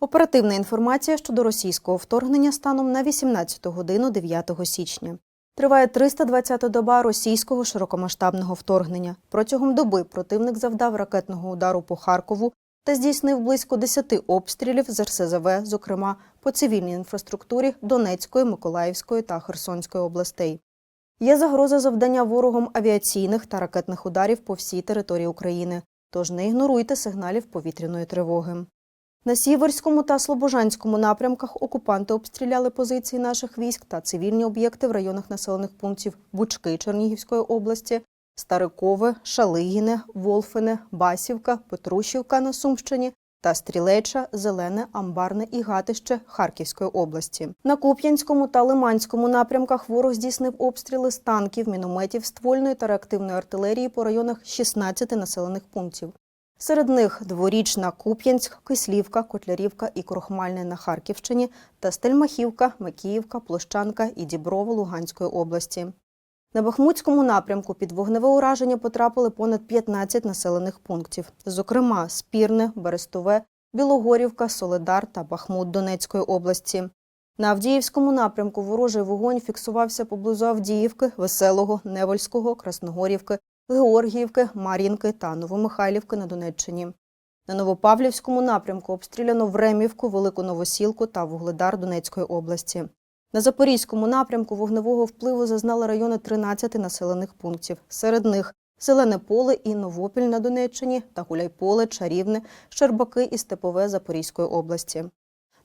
Оперативна інформація щодо російського вторгнення станом на 18 годину 9 січня. Триває 320-та доба російського широкомасштабного вторгнення. Протягом доби противник завдав ракетного удару по Харкову та здійснив близько 10 обстрілів з РСЗВ, зокрема по цивільній інфраструктурі Донецької, Миколаївської та Херсонської областей. Є загроза завдання ворогом авіаційних та ракетних ударів по всій території України, тож не ігноруйте сигналів повітряної тривоги. На Сіверському та Слобожанському напрямках окупанти обстріляли позиції наших військ та цивільні об'єкти в районах населених пунктів Бучки Чернігівської області, Старикове, Шалигіне, Волфине, Басівка, Петрушівка на Сумщині та Стрілеча, Зелене, Амбарне і Гатище Харківської області. На Куп'янському та Лиманському напрямках ворог здійснив обстріли з танків, мінометів, ствольної та реактивної артилерії по районах 16 населених пунктів. Серед них Дворічна, Куп'янськ, Кислівка, Котлярівка і Крохмальне на Харківщині та Стельмахівка, Макіївка, Площанка і Діброво Луганської області. На Бахмутському напрямку під вогневе ураження потрапили понад 15 населених пунктів, зокрема Спірне, Берестове, Білогорівка, Соледар та Бахмут Донецької області. На Авдіївському напрямку ворожий вогонь фіксувався поблизу Авдіївки, Веселого, Невольського, Красногорівки, Георгіївки, Мар'їнки та Новомихайлівки на Донеччині. На Новопавлівському напрямку обстріляно Времівку, Велику Новосілку та Вугледар Донецької області. На Запорізькому напрямку вогневого впливу зазнали райони 13 населених пунктів. Серед них Зелене поле і Новопіль на Донеччині та Гуляйполе, Чарівне, Щербаки і Степове Запорізької області.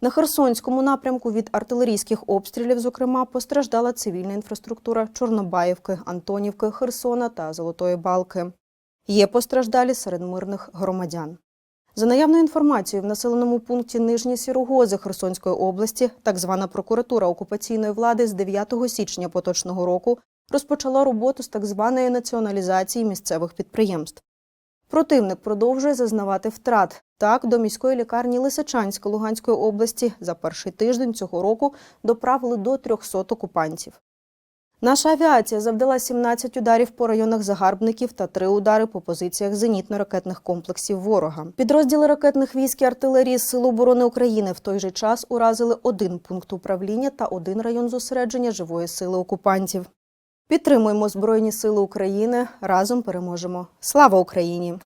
На Херсонському напрямку від артилерійських обстрілів, зокрема, постраждала цивільна інфраструктура Чорнобаївки, Антонівки, Херсона та Золотої Балки. Є постраждалі серед мирних громадян. За наявною інформацією, в населеному пункті Нижні Сірогози Херсонської області так звана прокуратура окупаційної влади з 9 січня поточного року розпочала роботу з так званої націоналізації місцевих підприємств. Противник продовжує зазнавати втрат. Так, до міської лікарні Лисичанська Луганської області за перший тиждень цього року доправили до 300 окупантів. Наша авіація завдала 17 ударів по районах загарбників та 3 удари по позиціях зенітно-ракетних комплексів ворога. Підрозділи ракетних військ і артилерії Сил оборони України в той же час уразили один пункт управління та один район зосередження живої сили окупантів. Підтримуємо Збройні Сили України. Разом переможемо. Слава Україні!